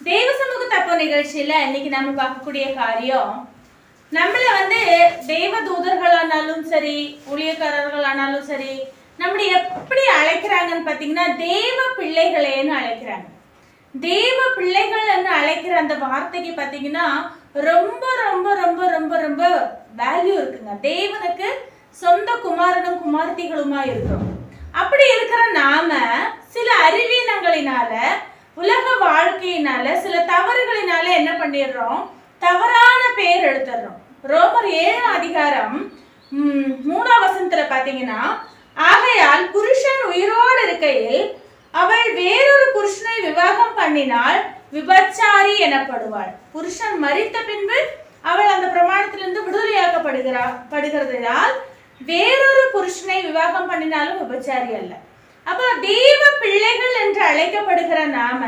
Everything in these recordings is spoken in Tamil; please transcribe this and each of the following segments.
தெய்வ சமூக தப்பு நிகழ்ச்சியில இன்னைக்கு நம்ம பார்க்கக்கூடிய காரியம் நம்மள வந்து தெய்வ தூதர்களானாலும் சரி ஊழியக்காரர்களானாலும் சரி நம்மளை எப்படி அழைக்கிறாங்கன்னு பார்த்தீங்கன்னா தேவ பிள்ளைகளேன்னு அழைக்கிறாங்க. தேவ பிள்ளைகள் என்று அழைக்கிற அந்த வார்த்தைக்கு பார்த்தீங்கன்னா ரொம்ப ரொம்ப ரொம்ப ரொம்ப ரொம்ப வேல்யூ இருக்குங்க. தேவனுக்கு சொந்த குமாரனும் குமார்த்திகளுமா இருக்கிறோம். அப்படி இருக்கிற நாம சில அறிவீனங்களினால உலக வாழ்க்கையினால சில தவறுகளினால என்ன பண்ணிடுறோம்? தவறான பேர் எடுத்துடுறோம். ரோமர் ஏழாம் அதிகாரம் மூணாம் வசனத்துல பாத்தீங்கன்னா ஆகையால் புருஷன் உயிரோடு இருக்கையில் அவள் வேறொரு புருஷனை விவாகம் பண்ணினால் விபச்சாரி எனப்படுவாள். புருஷன் மறித்த பின்பு அவள் அந்த பிரமாணத்திலிருந்து விடுதலையாக்கப்படுகிறா படுகிறதால் வேறொரு புருஷனை விவாகம் பண்ணினாலும் விபச்சாரி அல்ல. அப்ப தெய்வ பிள்ளைகள் அழைக்கப்படுகிற நாம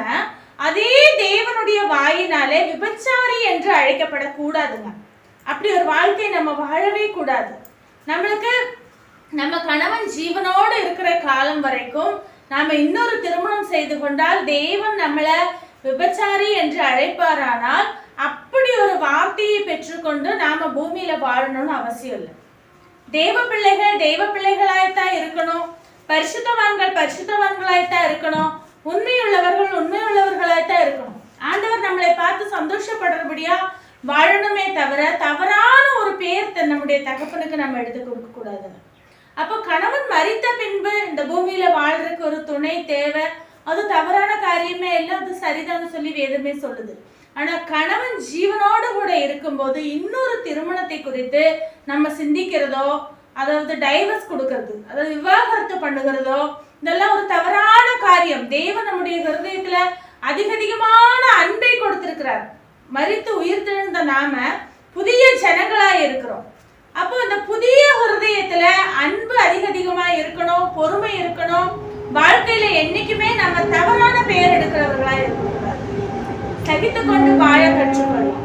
அதே தேவனுடைய வாயினாலே விபச்சாரி என்று அழைக்கப்படக்கூடாதுங்க. அப்படி ஒரு வாழ்க்கை நம்ம வாழவே கூடாது. நம்மளுக்கு நம்ம கணவன் ஜீவனோடு இருக்கிற காலம் வரைக்கும் நாம இன்னொரு திருமணம் செய்து கொண்டால் தேவன் நம்மளை விபச்சாரி என்று அழைப்பாரானால் அப்படி ஒரு வார்த்தையை பெற்றுக்கொண்டு நாம பூமியில வாழணும்னு அவசியம் இல்லை. தேவ பிள்ளைகள் தெய்வ பிள்ளைகளாய்த்தான் இருக்கணும். பரிசுத்தவான்கள் பரிசுத்தவான்களாய்த்தான் இருக்கணும். உண்மையுள்ளவர்கள் உண்மையுள்ளவர்களாகத்தான் இருக்கணும். ஆண்டவர் நம்மளை பார்த்து சந்தோஷப்படுறபடியா வாழணுமே தவிர தவறான ஒரு பேர் நம்முடைய தகப்பனுக்கு நம்ம எடுத்து கொடுக்க கூடாதுங்க அப்போ கணவன் மறித்த பின்பு இந்த பூமியில வாழ்றதுக்கு ஒரு துணை தேவை. அது தவறான காரியமே இல்லை அது சரிதான்னு சொல்லி வேதமே சொல்லுது. ஆனா கணவன் ஜீவனோடு கூட இருக்கும்போது இன்னொரு திருமணத்தை குறித்து நம்ம சிந்திக்கிறதோ அதாவது டைவர்ஸ் கொடுக்கறது அதாவது விவாகரத்து பண்ணுகிறதோ இதெல்லாம் ஒரு தவறான காரியம். தேவன் நம்முடைய ஹிருதயத்துல அதிக அதிகமான அன்பை கொடுத்திருக்கிறார். மறித்து உயிர்த்தெழுந்த நாம புதிய ஜனங்களாக இருக்கிறோம். அப்போ இந்த புதிய ஹிருதயத்துல அன்பு அதிக அதிகமா இருக்கணும் பொறுமை இருக்கணும். வாழ்க்கையில என்னைக்குமே நம்ம தவறான பெயர் எடுக்கிறவர்களா இருக்கக்கூடாது. சகித்து கொண்டு வாழ கற்றுக்கொள்ளும்